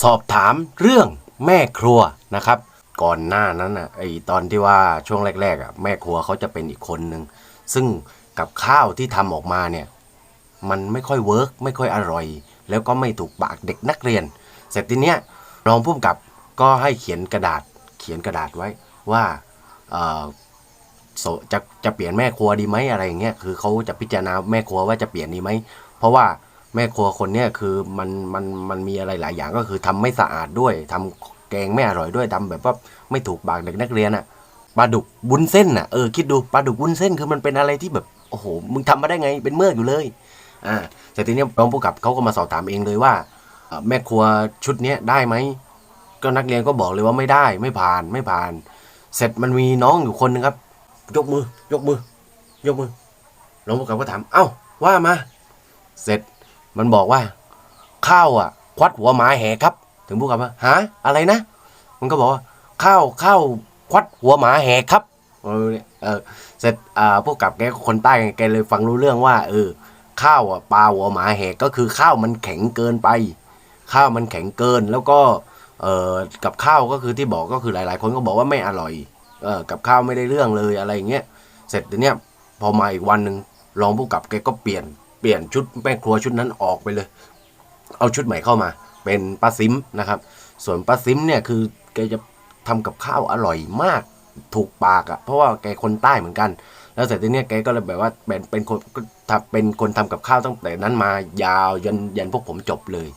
สอบถามเรื่องแม่ครัวนะครับ ก่อนหน้านั้นอะไอตอนที่ว่าช่วงแรกๆอะแม่ครัวเขาจะเป็นอีกคนนึงซึ่งกับข้าวที่ทำออกมาเนี่ยมันไม่ค่อยเวิร์กไม่ค่อยอร่อย แล้วก็ไม่ถูกปากเด็กนักเรียน เสร็จทีเนี้ยรองผู้กำกับก็ให้เขียนกระดาษเขียนกระดาษไว้ว่าจะจะเปลี่ยนแม่ครัวดีไหมอะไรอย่างเงี้ยคือเขาจะพิจารณาแม่ครัวว่าจะเปลี่ยนดีไหมเพราะว่า แม่ครัวคนเนี้ยคือมันมันมันมีอะไรหลายอย่างก็คือทำไม่สะอาดด้วยทำแกงไม่อร่อยด้วยทำแบบว่าไม่ถูกปากเด็กนักเรียนอะปลาดุกวุ้นเส้นอะเออคิดดูปลาดุกวุ้นเส้นคือมันเป็นอะไรที่แบบโอ้โหมึงทำมาได้ไงเป็นเมือกอยู่เลยอ่าแต่ทีเนี้ยรองผู้กับเขาก็มาสอบถามเองเลยว่า แม่ครัวชุดเนี้ยได้ไหมก็นักเรียนก็บอกเลยว่าไม่ได้ไม่ผ่านไม่ผ่าน เสร็จมันมีน้องอยู่คนหนึงครับ ยกมือ ยกมือ ยกมือรองผู้กำกับก็ถามเอ้าว่ามา เสร็จ มันบอกว่า ข้าวอะ ควัดหัวหมาแหกครับ ถึงผู้กับว่าฮะอะไรนะ มันก็บอกว่า ข้าวข้าวควัดหัวหมาแหกครับเออเออเสร็จอ่าผู้กำกับแกก็คนใต้ไงแกเลยฟังรู้เรื่องว่า เออ ข้าวอะปลาหัวหมาแหกก็คือข้าวมันแข็งเกินไป ข้าวมันแข็งเกินแล้วก็เออกับข้าวก็คือที่บอกก็คือหลาย ๆ คนก็บอกว่าไม่อร่อยเออกับข้าวไม่ได้เรื่องเลยอะไรอย่างเงี้ยเสร็จทีเนี้ยพอมาอีกวันหนึ่งรองผู้กำกับแกก็เปลี่ยน เปลี่ยนชุดแม่ครัวชุดนั้นออกไปเลย เอาชุดใหม่เข้ามา เป็นป้าซิมนะครับ ส่วนป้าซิมเนี่ยคือแกจะทำกับข้าวอร่อยมากถูกปากอะ่ะเพราะว่าแกคนใต้เหมือนกัน แล้วเสร็จทีเนี้ยแกก็เลยแบบว่าเป็นเป็นคนทำเป็นคนทำกับข้าวตั้งแต่นั้นมายาวยันยันพวกผมจบเลย